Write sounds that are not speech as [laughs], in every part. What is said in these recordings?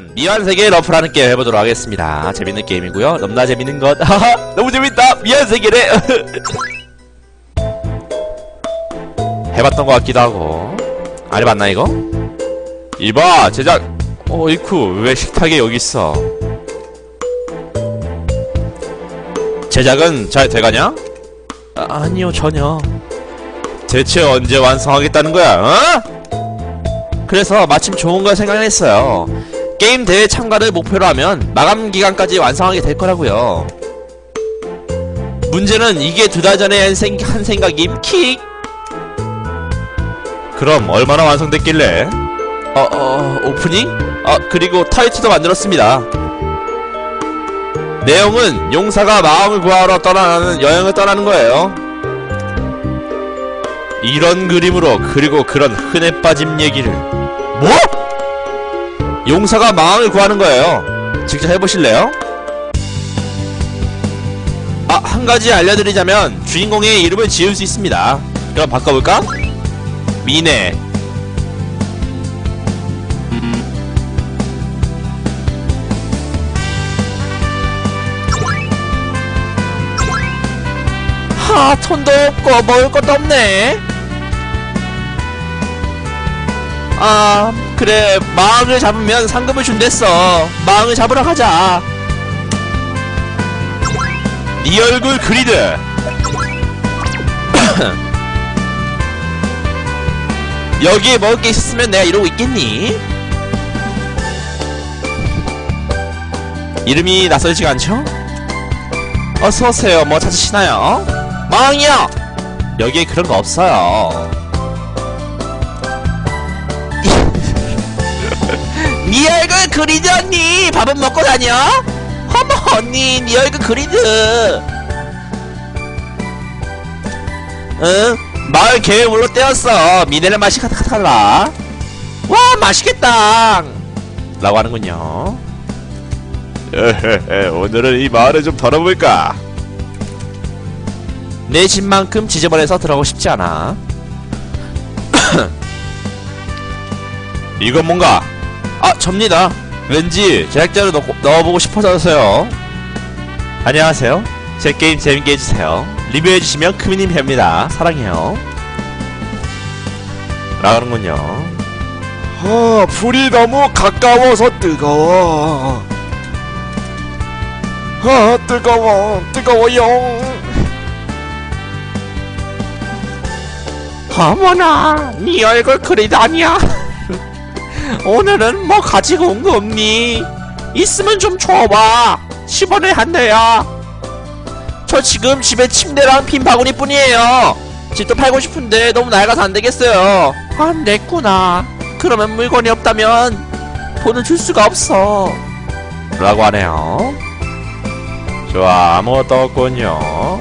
미완세계 러프라는 게임 해보도록 하겠습니다. 재밌는 게임이고요. 너무나 재밌는 것. 너무 재밌다. 미완세계래. [laughs] 해봤던 것 같기도 하고. 안 해봤나 이거? 이봐 제작. 어 이쿠 왜 식탁에 여기 있어? 제작은 잘 돼가냐? 아, 아니요 전혀. 대체 언제 완성하겠다는 거야? 어? 그래서 마침 좋은 걸 생각했어요. 게임 대회 참가를 목표로 하면 마감 기간까지 완성하게 될 거라고요. 문제는 이게 두 달 전에 한, 생, 한 생각임 킥. 그럼 얼마나 완성됐길래? 어, 어, 오프닝? 아, 그리고 타이틀도 만들었습니다. 내용은 용사가 마음을 구하러 떠나는 여행을 떠나는 거예요. 이런 그림으로 그리고 그런 흔해 빠짐 얘기를 뭐? 용사가 마음을 구하는 거예요. 직접 해보실래요? 아, 한 가지 알려드리자면 주인공의 이름을 지을 수 있습니다. 그럼 바꿔볼까? 미네. 하, 돈도 없고 먹을 것도 없네. 아, 그래. 마왕을 잡으면 상금을 준댔어. 마왕을 잡으러 가자. 네 얼굴 그리드. [coughs] 여기에 먹을 게 있었으면 내가 이러고 있겠니? 이름이 낯설지가 않죠? 어서 오세요. 뭐 찾으시나요? 마왕이요. 여기에 그런 거 없어요. 그리드 언니 밥은 먹고 다녀? 어머 언니 네 얼굴 그리드. 응? 마을 계획물로 떼었어. 미네랄 맛이 카타카타라. 와 맛있겠다. 라고 하는군요. 오늘은 이 마을을 좀 덜어볼까? 내 집만큼 지저분해서 들어가고 싶지 않아. [clears throat] 이건 뭔가? 아, 접니다. 왠지 제작자를 넣, 넣어보고 싶어서요. 안녕하세요. 제 게임 재밌게 해주세요. 리뷰해주시면 크미님 회입니다. 사랑해요. 라는군요. 아, 불이 너무 가까워서 뜨거워. 아, 뜨거워, 뜨거워요. 어머나, 네 얼굴 아니야. 오늘은 뭐 가지고 온 거 없니? 있으면 좀 줘봐. 10원에 한 대야. 저 지금 집에 침대랑 빈 바구니 뿐이에요. 집도 팔고 싶은데 너무 낡아서 안 되겠어요. 안 됐구나. 그러면 물건이 없다면 돈을 줄 수가 없어. 라고 하네요. 좋아, 아무것도 없군요.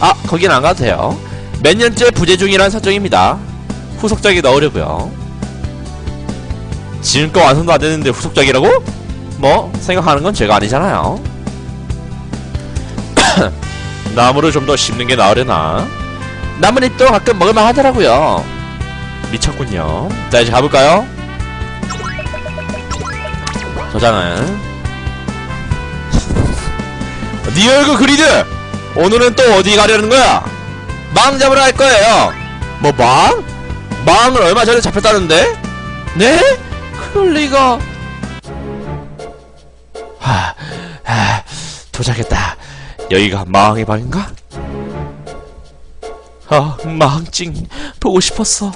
아, 거긴 안 가도 돼요. 몇 년째 부재 중이라는 설정입니다. 후속작이 넣으려고요. 지금껏 완성도 안 됐는데 후속작이라고? 뭐 생각하는 건 제가 아니잖아요. [coughs] 나무를 좀 더 심는 게 나으려나? 나뭇잎도 가끔 먹을만 하더라고요. 미쳤군요. 자 이제 가볼까요? 저장은 네 얼굴 그리드! 오늘은 또 어디 가려는 거야? 망 잡으러 갈 거예요. 뭐 망? 망을 얼마 전에 잡혔다는데? 네? 그럴 리가. 하, 하, 도착했다. 여기가 마왕의 방인가? 아, 마왕찡 보고 싶었어.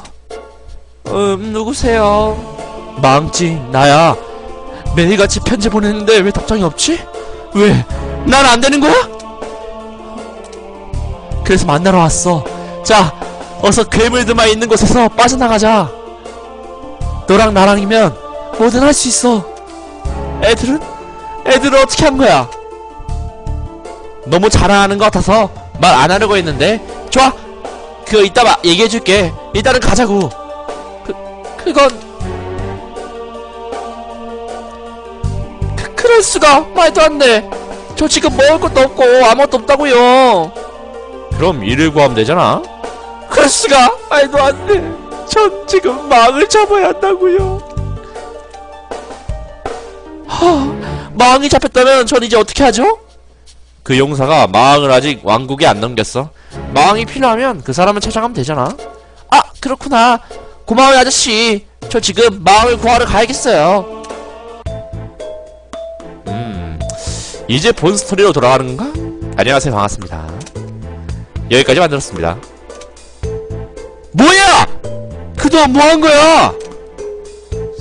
음, 누구세요? 마왕찡 나야. 매일같이 편지 보냈는데 왜 답장이 없지? 왜? 난 안 되는 거야? 그래서 만나러 왔어. 자, 어서 괴물들만 있는 곳에서 빠져나가자. 너랑 나랑이면 뭐든 할 수 있어. 애들은? 애들은 어떻게 한 거야? 너무 자랑하는 것 같아서 말 안 하려고 했는데 좋아. 그거 이따 마, 얘기해줄게. 일단은 가자고. 그 그건 그, 그럴 수가 말도 안 돼. 저 지금 먹을 것도 없고 아무것도 없다고요. 그럼 일을 구하면 되잖아. 그럴 수가 말도 안 돼. 전 지금 망을 잡아야 한다고요. [gasps] 마왕이 잡혔다면 전 이제 어떻게 하죠? 그 용사가 마왕을 아직 왕국에 안 넘겼어. 마왕이 필요하면 그 사람을 찾아가면 되잖아. 아, 그렇구나. 고마워요, 아저씨. 저 지금 마왕을 구하러 가야겠어요. 음, 이제 본 스토리로 돌아가는 건가? 안녕하세요, 반갑습니다. 여기까지 만들었습니다. 뭐야! 그동안 뭐 한 거야?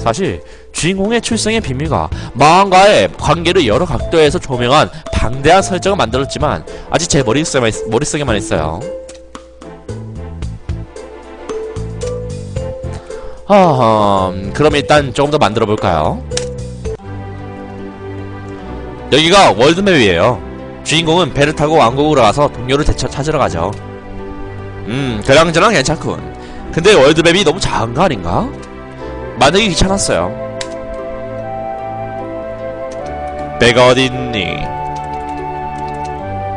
사실 주인공의 출생의 비밀과 마왕과의 관계를 여러 각도에서 조명한 방대한 설정을 만들었지만 아직 제 머릿속에만, 있, 머릿속에만 있어요. 허흠, 그럼 일단 조금 더 만들어 볼까요? 여기가 월드맵이에요. 주인공은 배를 타고 왕국으로 가서 동료를 대처 찾으러 가죠. 음, 그랑저랑 괜찮군. 근데 월드맵이 너무 작은 거 아닌가? 만들기 귀찮았어요. 배가 어디 있니?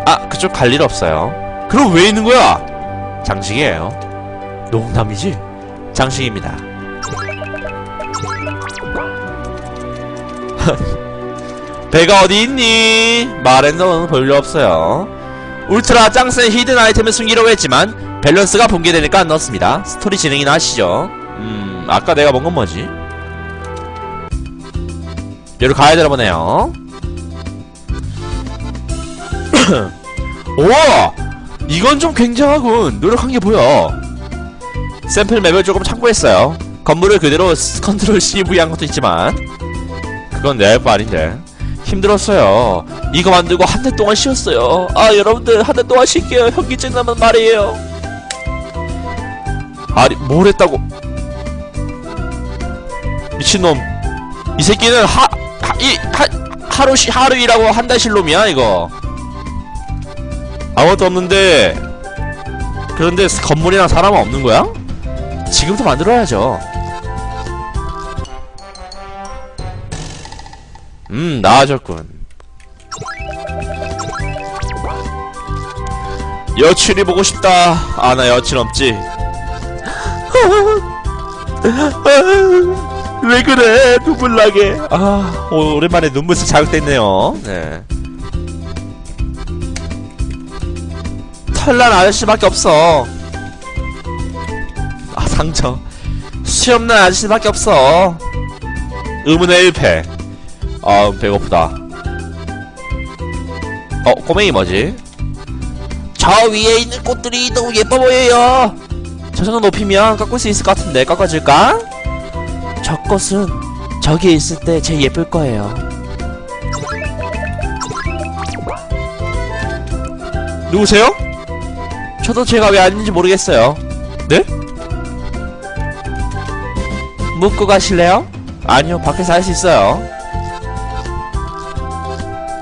아, 그쪽 갈 일 없어요. 그럼 왜 있는 거야? 장식이에요. 농담이지? 장식입니다. [laughs] 배가 어디 있니? 말엔 별로 없어요. 울트라 짱센 히든 아이템을 숨기려고 했지만 밸런스가 붕괴되니까 안 넣었습니다. 스토리 진행이나 하시죠. 음, 아까 내가 본건 뭐지? 여기로 가야 되나 보네요. 우와! 이건 좀 굉장하군. 노력한 게 보여. 샘플 맵을 조금 참고했어요. 건물을 그대로 스- 컨트롤 CV 한 것도 있지만 그건 내할바 아닌데. 힘들었어요. 이거 만들고 한 달 동안 쉬었어요. 아 여러분들 한 달 동안 쉴게요. 현기증 나면 말이에요. 아니 뭘 했다고? 미친놈. 이 새끼는 하, 하, 이, 하, 하루 시, 하루 일하고 한달쉴 놈이야 이거. 아무것도 없는데 그런데 건물이랑 사람은 없는 거야? 지금부터 만들어야죠. 음, 나아졌군. 여친이 보고 싶다. 아, 나 여친 없지. [laughs] 왜 그래? 눈물 나게. 아, 오, 오랜만에 눈물이 자극됐네요. 네. 털난 아저씨밖에 없어. 아, 상처. 수염난 아저씨밖에 없어. 의문의 1패. 아 배고프다 어 꼬맹이 뭐지? 저 위에 있는 꽃들이 너무 예뻐 보여요 저 정도 높이면 깎을 수 있을 것 같은데 깎아줄까? 저 꽃은 저기에 있을 때 제일 예쁠 거예요 누구세요? 저도 제가 왜 아닌지 모르겠어요 네? 묻고 가실래요? 아니요 밖에서 할 수 있어요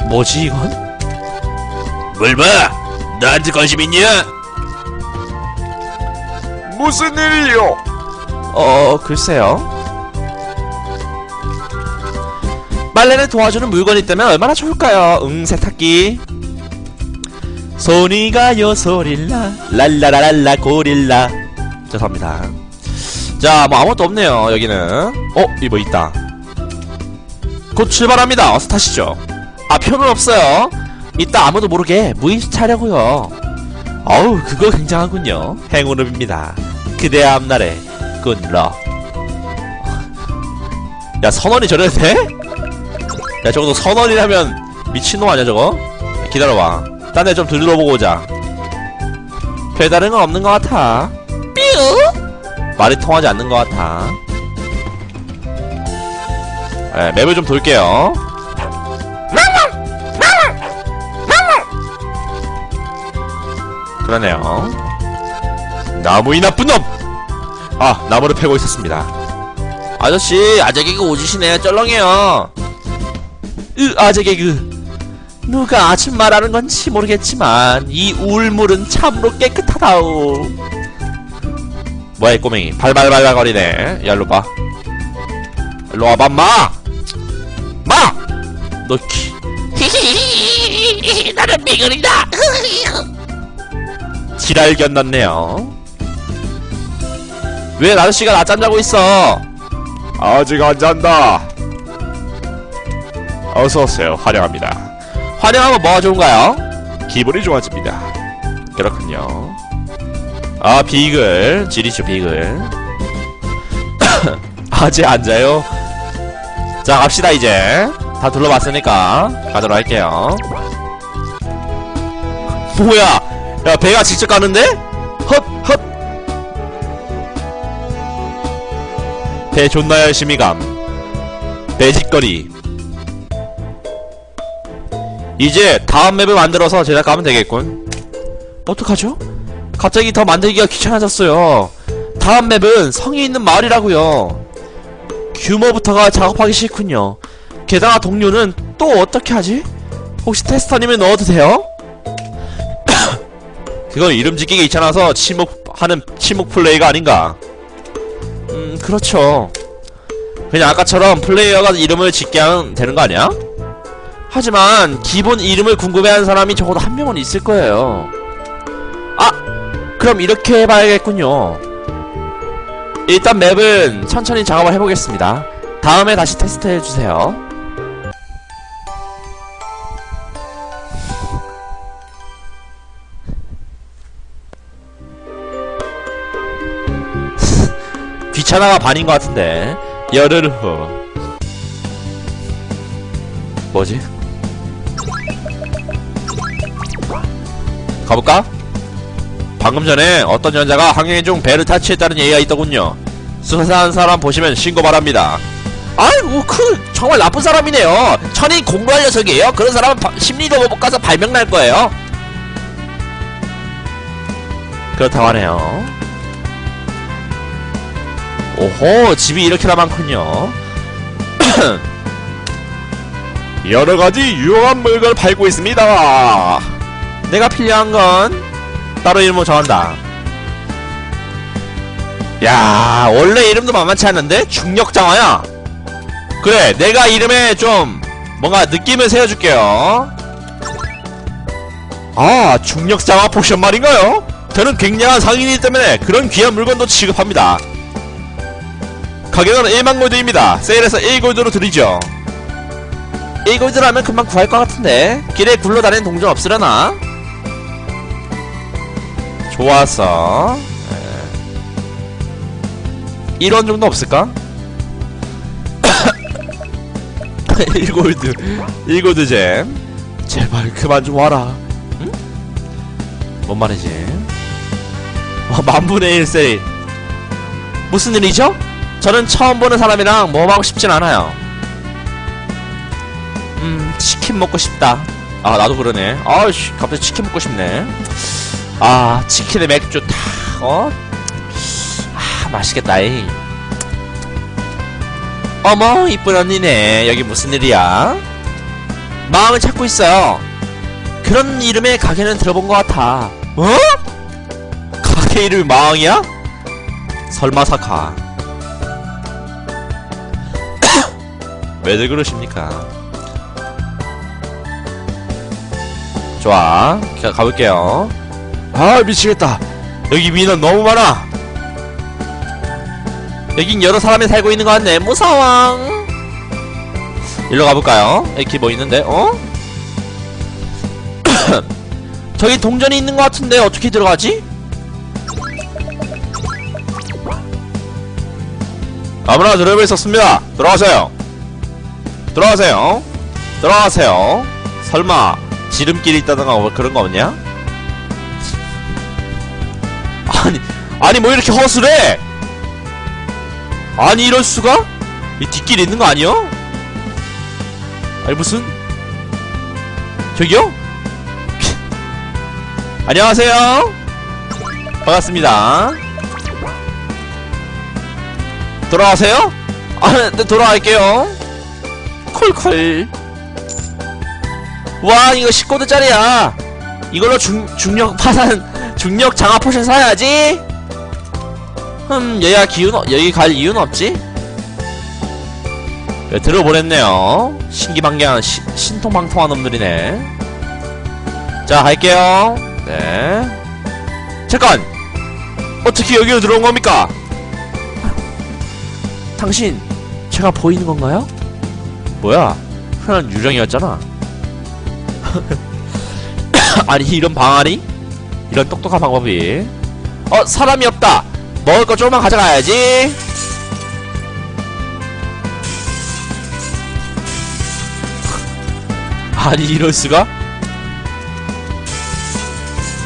뭐지 이건? 뭘 봐? 나한테 관심 있냐? 무슨 일이요? 어 글쎄요 빨래를 도와주는 물건이 있다면 얼마나 좋을까요? 응 세탁기 손이 가요 소릴라. 랄라라랄라 고릴라. 죄송합니다. 자 뭐 아무것도 없네요 여기는. 어? 이거 뭐 있다. 곧 출발합니다. 어서 타시죠. 아 표는 없어요. 이따 아무도 모르게 무인수 차려고요. 어우 그거 굉장하군요. 행운을 빕니다. 그대의 앞날에 굿럭 야 선원이 저래도 돼? 야 저거 선원이라면 미친놈 아니야 저거? 기다려봐 딴 데 좀 들러보고 오자. 별다른 건 없는 것 같아. 뾰 말이 통하지 않는 것 같아. 네, 맵을 좀 돌게요. 그러네요. 나무 이 나쁜 놈! 아 나무를 패고 있었습니다. 아저씨 아재 개그 오지시네요 쩔렁해요. 으 아재 개그 누가 아줌마라는 건지 모르겠지만 이 우울물은 참으로 깨끗하다오 뭐야 이 꼬맹이 발발발발 거리네 야 일로 봐 일로 와봐 마! 마! 너 키... 나는 미글이다 [laughs] 지랄 견났네요 왜 아저씨가 낮잠 자고 있어 아직 안 잔다. 어서오세요. 환영합니다. 환영하면 뭐가 좋은가요? 기분이 좋아집니다. 그렇군요. 아, 비글. 지리죠, 비글. [coughs] 아재 앉아요. 자, 갑시다, 이제. 다 둘러봤으니까. 가도록 할게요. 뭐야! 야, 배가 직접 가는데? 헛, 헛! 배 존나 열심히 감. 배짓거리. 이제 다음 맵을 만들어서 제작하면 되겠군. 어떡하죠? 갑자기 더 만들기가 귀찮아졌어요. 다음 맵은 성이 있는 마을이라고요. 규모부터가 작업하기 싫군요. 게다가 동료는 또 어떻게 하지? 혹시 테스터님을 넣어도 돼요? [coughs] 그건 이름 짓기가 귀찮아서 침묵하는 침묵 플레이가 아닌가. 음, 그렇죠. 그냥 아까처럼 플레이어가 이름을 짓게 하면 되는 거 아니야? 하지만 기본 이름을 궁금해하는 사람이 적어도 한 명은 있을 거예요. 아! 그럼 이렇게 해봐야겠군요. 일단 맵은 천천히 작업을 해보겠습니다. 다음에 다시 테스트해주세요. [laughs] 귀찮아가 반인 것 같은데 열흘 후 뭐지? 가볼까? 방금 전에 어떤 여자가 항해 중 배를 타치했다는 얘기가 있더군요. 수사한 사람 보시면 신고 바랍니다. 아이고 그 정말 나쁜 사람이네요. 천인 공부할 녀석이에요. 그런 사람은 바- 심리도 못 가서 발명 날 거예요. 그렇다고 하네요. 오호 집이 이렇게나 많군요. [clears throat] 여러 가지 유용한 물건을 팔고 있습니다. 내가 필요한 건 따로 이름을 정한다. 야, 원래 이름도 만만치 않은데 중력장화야. 그래, 내가 이름에 좀 뭔가 느낌을 세워줄게요. 아, 중력장화 포션 말인가요? 저는 굉장한 상인이기 때문에 그런 귀한 물건도 취급합니다. 가격은 1만 골드입니다. 세일해서 1골드로 드리죠. 1골드라면 금방 구할 것 같은데 길에 굴러다니는 동전 없으려나? 좋았어. 에. 1원 정도 없을까? [coughs] 1골드 1골드 잼 제발 그만 좀 와라 응? 뭔 말이지? 어, 만분의 1 세일 무슨 일이죠? 저는 처음 보는 사람이랑 모험하고 싶진 않아요 음 치킨 먹고 싶다 아 나도 그러네 아씨 갑자기 치킨 먹고 싶네 아 치킨에 맥주 탁 어? 아 맛있겠다 이 어머 이쁜 언니네 여기 무슨 일이야? 마음을 찾고 있어요 그런 이름의 가게는 들어본 것 같아 어? 가게 이름이 마왕이야? 설마 사카 [coughs] 왜들 그러십니까 좋아 가, 가볼게요 아 미치겠다 여기 민원 너무 많아 여긴 여러 사람이 살고 있는 것 같네 무서워 일로 가볼까요? 여기 뭐 있는데 어? [coughs] 저기 동전이 있는 것 같은데 어떻게 들어가지? 아무나 들어볼 수 없습니다 들어가세요 들어가세요 들어가세요 설마 지름길이 있다던가 뭐 그런 거 없냐? 아니 아니 뭐 이렇게 허술해 아니 이럴 수가? 이 뒷길 있는 거 아니요? 아니 무슨 저기요? [laughs] 안녕하세요 반갑습니다 돌아가세요? 아, 네, 돌아갈게요 콜콜 와 이거 19도짜리야 이걸로 중, 중력 파산 중력 장화 포션 사야지 흠 여기가 기운 어- 여기 갈 이유는 없지? 네, 들어보냈네요 신기방기한 시, 신통방통한 놈들이네 자 갈게요 네 잠깐 어떻게 여기로 들어온 겁니까? 당신 제가 보이는 건가요? 뭐야 흔한 유령이었잖아. [laughs] 아니 이런 방아리? 이런 똑똑한 방법이 어 사람이 없다 먹을 거 조금만 가져가야지 [laughs] 아니 이럴 수가?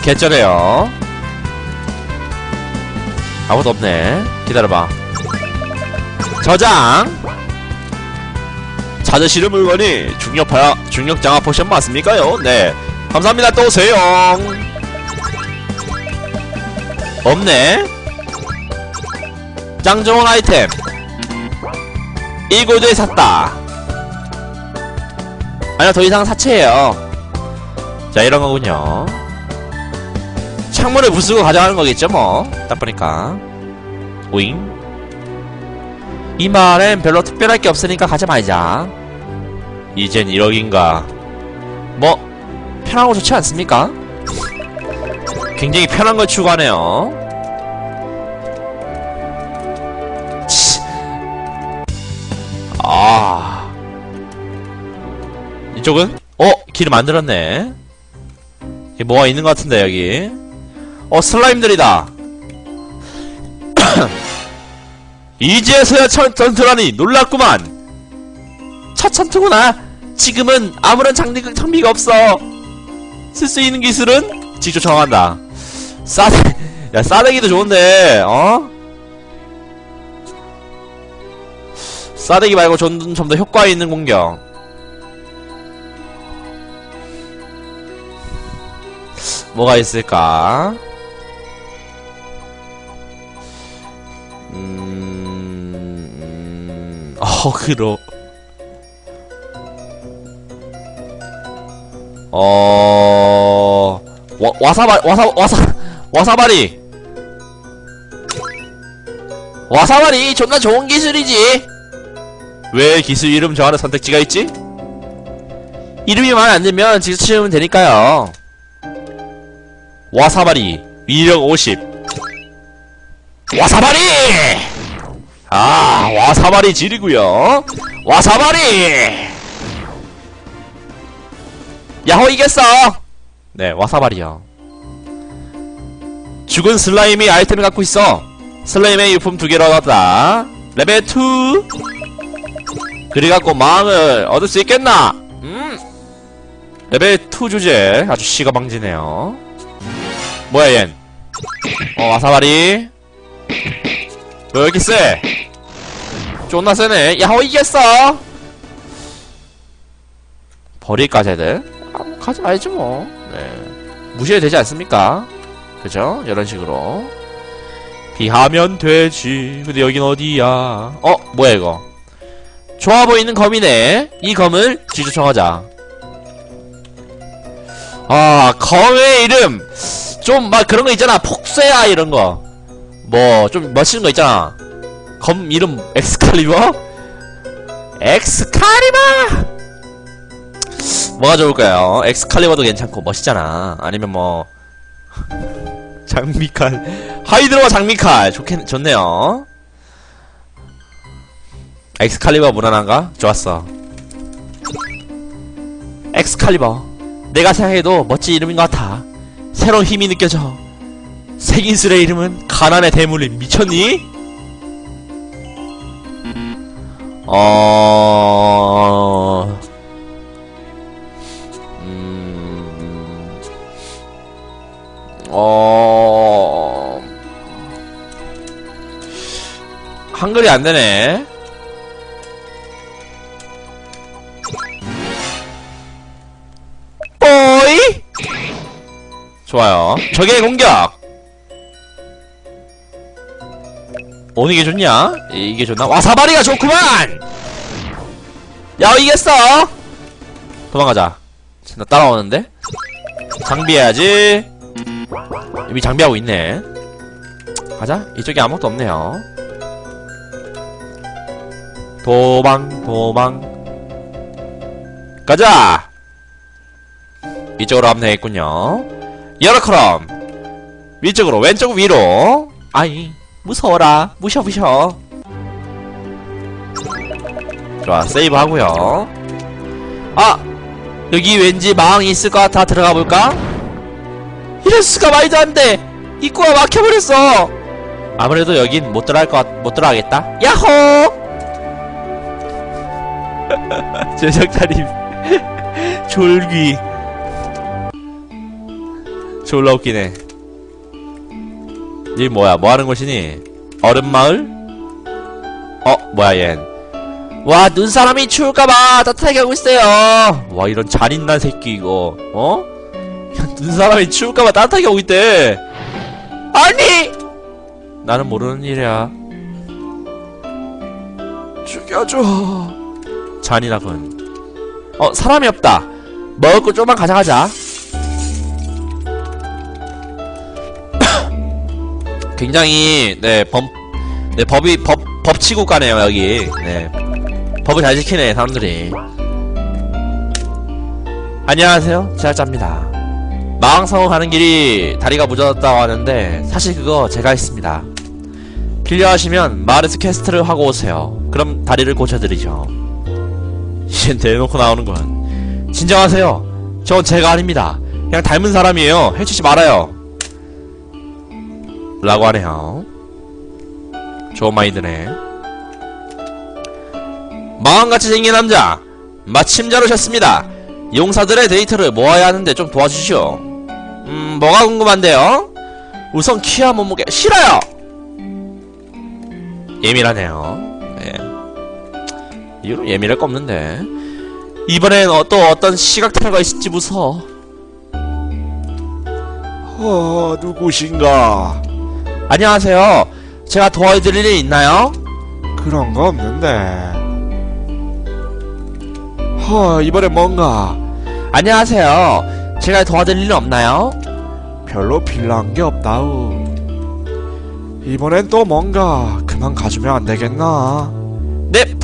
개쩌네요 아무도 없네 기다려봐 저장 찾으시는 물건이 중력 파 중력 장화 포션 맞습니까요? 네. 감사합니다. 또 오세요. 없네. 짱 좋은 아이템. 이골드에 샀다. 아니요 더 이상 사채예요. 자 이런 거군요. 창문을 부수고 가져가는 거겠죠 뭐딱 보니까. 오잉. 이 말엔 별로 특별할 게 없으니까 가지 말자. 이젠 1억인가. 뭐 편하고 좋지 않습니까? 굉장히 편한 걸 추구하네요. 치. 아. 이쪽은? 어, 길을 만들었네. 뭐가 있는 것 같은데, 여기. 어, 슬라임들이다. [coughs] 이제서야 천, 전투라니 놀랐구만. 첫 전투구나. 지금은 아무런 장비, 장비가 없어. 쓸 수 있는 기술은 직접 정한다. 싸대, 야, 싸대기도 좋은데, 어? 싸대기 말고 좀더 효과 있는 공격. 뭐가 있을까? 음, 음, 어그로. 어, 와, 와사바, 와사, 와사, 와사바리. 와사바리 존나 좋은 기술이지. 왜 기술 이름 정하는 선택지가 있지? 이름이 마음에 안 들면 직접 치우면 되니까요. 와사바리 위력 50. 와사바리! 아, 와사바리 지리구요. 와사바리! 야호 이겼어! 네, 와사바리요. 죽은 슬라임이 아이템을 갖고 있어. 슬라임의 유품 두 개를 얻었다. 레벨 2. 그래갖고 마음을 얻을 수 있겠나? 음. 레벨 2 주제 아주 시가방지네요. 뭐야 얜? 어 와사바리. 왜 이렇게 세? 존나 세네. 야호 이겼어. 버릴까 쟤들? 아, 뭐 가지 말지 뭐. 네. 무시해도 되지 않습니까? 그죠? 이런 식으로. 비하면 되지. 근데 여긴 어디야? 어, 뭐야 이거? 좋아 보이는 검이네. 이 검을 지주청하자. 아, 검의 이름. 좀 막 그런 거 있잖아. 폭쇠야 이런 거. 뭐 좀 멋있는 거 있잖아. 검 이름 엑스칼리버? 엑스칼리버! 뭐가 좋을까요? 엑스칼리버도 괜찮고 멋있잖아. 아니면 뭐 장미칼 하이드로와 장미칼 좋겠 좋네요. 엑스칼리버 무난한가? 좋았어. 엑스칼리버. 내가 생각해도 멋진 이름인 것 같아. 새로운 힘이 느껴져. 색인술의 이름은 가난의 대물림. 미쳤니? 어... 음... 어... 한글이 안 되네. 뽀이! 좋아요. 적의 공격! 어느 게 좋냐? 이- 이게 좋나? 와사바리가 좋구만! 야, 이겼어! 도망가자. 나 따라오는데? 장비해야지. 이미 장비하고 있네. 가자. 이쪽에 아무것도 없네요. 도망, 도망. 가자! 이쪽으로 가면 되겠군요. 여러크럼! 위쪽으로, 왼쪽 위로. 아이, 무서워라. 무셔, 무셔. 좋아, 세이브 하고요. 아 여기 왠지 망이 있을 것 같아 들어가 볼까? 이럴 수가 말도 안 돼. 입구가 막혀버렸어. 아무래도 여긴 못 들어갈 것, 같- 못 들어가겠다. 야호! [laughs] 제작자님 졸귀. 졸라 웃기네. 이 뭐야? 뭐 하는 곳이니? 얼음마을? 어, 뭐야 얜? 와 눈사람이 추울까봐 따뜻하게 하고 있어요. 와 이런 잔인한 새끼 이거 어? [laughs] 눈사람이 추울까봐 따뜻하게 하고 있대. 아니 나는 모르는 일이야. 죽여줘. 잔인하군. 어 사람이 없다. 먹을 거 좀만 가져가자. [coughs] 굉장히 네 범, 네 법이 법 법치 국가네요 여기. 네 법을 잘 지키네 사람들이. 안녕하세요 제작자입니다. 마왕성을 가는 길이 다리가 무너졌다고 하는데 사실 그거 제가 했습니다. 필요하시면 마을에서 퀘스트를 하고 오세요. 그럼 다리를 고쳐드리죠. 이젠 대놓고 나오는군. 진정하세요. 전 제가 아닙니다. 그냥 닮은 사람이에요. 해치지 말아요. 라고 하네요. 좋은 마인드네. 마음같이 생긴 남자. 마침 잘 오셨습니다. 용사들의 데이터를 모아야 하는데 좀 도와주시오. 음, 뭐가 궁금한데요? 우선 키와 몸무게 싫어요. 예민하네요. 네. 이거 예민할 거 없는데. 이번엔 어, 또 어떤 시각탈가 있을지 무서워. 어, 누구신가? 안녕하세요. 제가 도와드릴 일 있나요? 그런 거 없는데. 허, 이번엔 뭔가 안녕하세요. 제가 도와드릴 일 없나요? 별로 필요한 게 없다우. 이번엔 또 뭔가 그만 가주면 안 되겠나?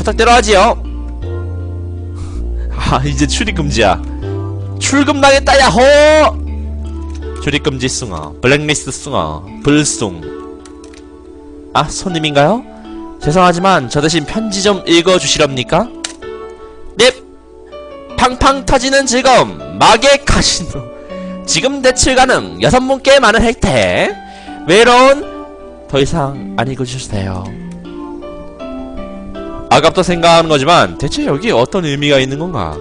네, 부탁대로 하지요. [laughs] 아, 이제 출입 금지야. 출금 당했다, 야호! 출입 금지 숭어, 블랙리스트 숭어, 불숭. 아, 손님인가요? 죄송하지만 저 대신 편지 좀 읽어주시렵니까? 네! 팡팡 터지는 즐거움, 마계 카시노. 지금 대출 가능, 여섯 분께 많은 혜택. 외로운, 더 이상 안 읽어주세요. 아깝다 생각하는 거지만 대체 여기 어떤 의미가 있는 건가?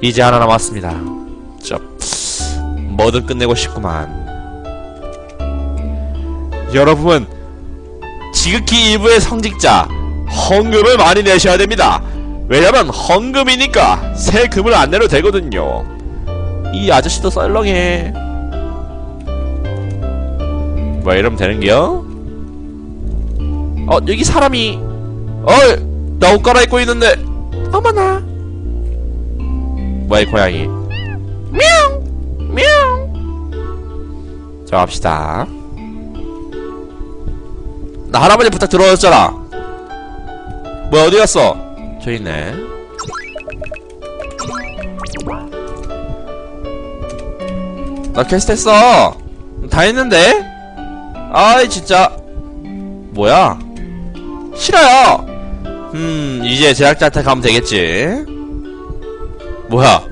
이제 하나 남았습니다. 저 뭐든 끝내고 싶구만. 여러분 지극히 일부의 성직자 헌금을 많이 내셔야 됩니다. 왜냐면 헌금이니까 세금을 안 내도 되거든요. 이 아저씨도 썰렁해. 뭐 이러면 되는겨? 어 여기 사람이 어이 나 옷 갈아입고 있는데. 어머나. 뭐야 이 고양이? 미용 미용 자 갑시다. 나 할아버지 부탁 들어줬잖아. 뭐야 어디 갔어? 저기 있네. 나 퀘스트 했어. 다 했는데? 아이 진짜. 뭐야? 싫어요 음 이제 제작자한테 가면 되겠지. 뭐야?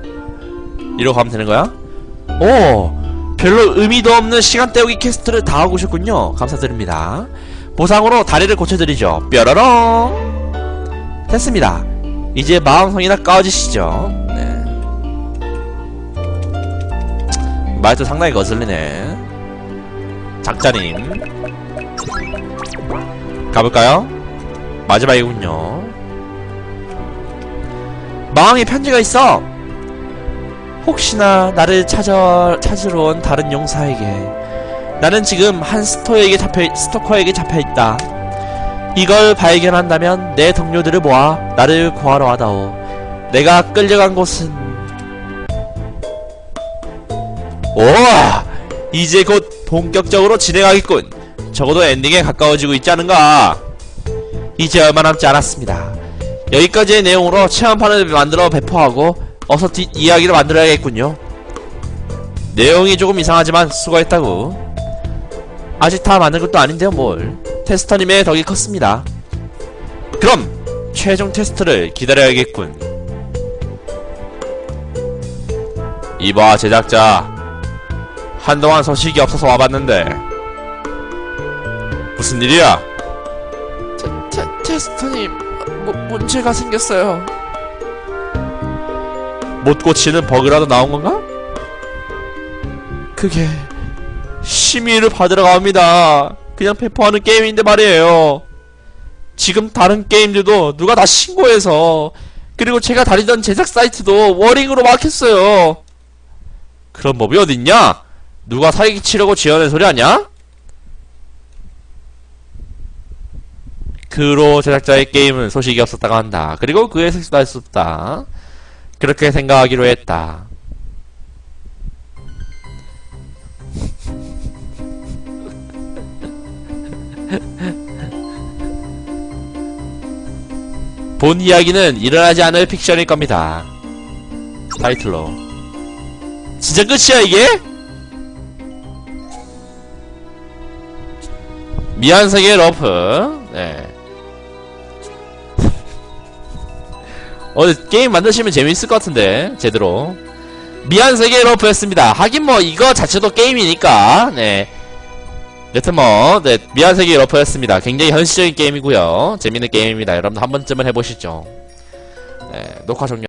이러고 가면 되는 거야? 오 별로 의미도 없는 시간 때우기 퀘스트를 다 하고 오셨군요. 감사드립니다. 보상으로 다리를 고쳐드리죠. 뾰로롱! 됐습니다. 이제 마음성이나 까워지시죠. 네. 말도 상당히 거슬리네. 작자님. 가볼까요? 마지막이군요. 마왕의 편지가 있어. 혹시나 나를 찾아 찾으러 온 다른 용사에게 나는 지금 한 스토에게 잡혀 스토커에게 잡혀 있다. 이걸 발견한다면 내 동료들을 모아 나를 구하러 하다오. 내가 끌려간 곳은 오 이제 곧 본격적으로 진행하겠군. 적어도 엔딩에 가까워지고 있지 않은가? 이제 얼마 남지 않았습니다. 여기까지의 내용으로 체험판을 만들어 배포하고 어서 뒷 이야기를 만들어야겠군요. 내용이 조금 이상하지만 수고했다고. 아직 다 만든 것도 아닌데요 뭘. 테스터님의 덕이 컸습니다. 그럼 최종 테스트를 기다려야겠군. 이봐 제작자 한동안 소식이 없어서 와봤는데 무슨 일이야? 테스터님 뭐, 문제가 생겼어요 못 고치는 버그라도 나온 건가? 그게 심의를 받으러 갑니다. 그냥 페퍼하는 게임인데 말이에요. 지금 다른 게임들도 누가 다 신고해서 그리고 제가 다니던 제작 사이트도 워링으로 막혔어요. 그런 법이 어딨냐? 누가 사기 치려고 지어낸 소리 아니 그로 제작자의 게임은 소식이 없었다고 한다. 그리고 그의 색수도 할수 없다. 그렇게 생각하기로 했다. [laughs] 본 이야기는 일어나지 않을 픽션일 겁니다. 타이틀로. 진짜 끝이야, 이게? 미안 세계 러프. 네. 어, 게임 만드시면 재밌을 것 같은데, 제대로. 미안 세계 러프였습니다. 하긴 뭐, 이거 자체도 게임이니까, 네. 여튼 뭐, 네, 미안 세계 러프였습니다. 굉장히 현실적인 게임이고요. 재밌는 게임입니다. 여러분들 한 번쯤은 해보시죠. 네, 녹화 종료.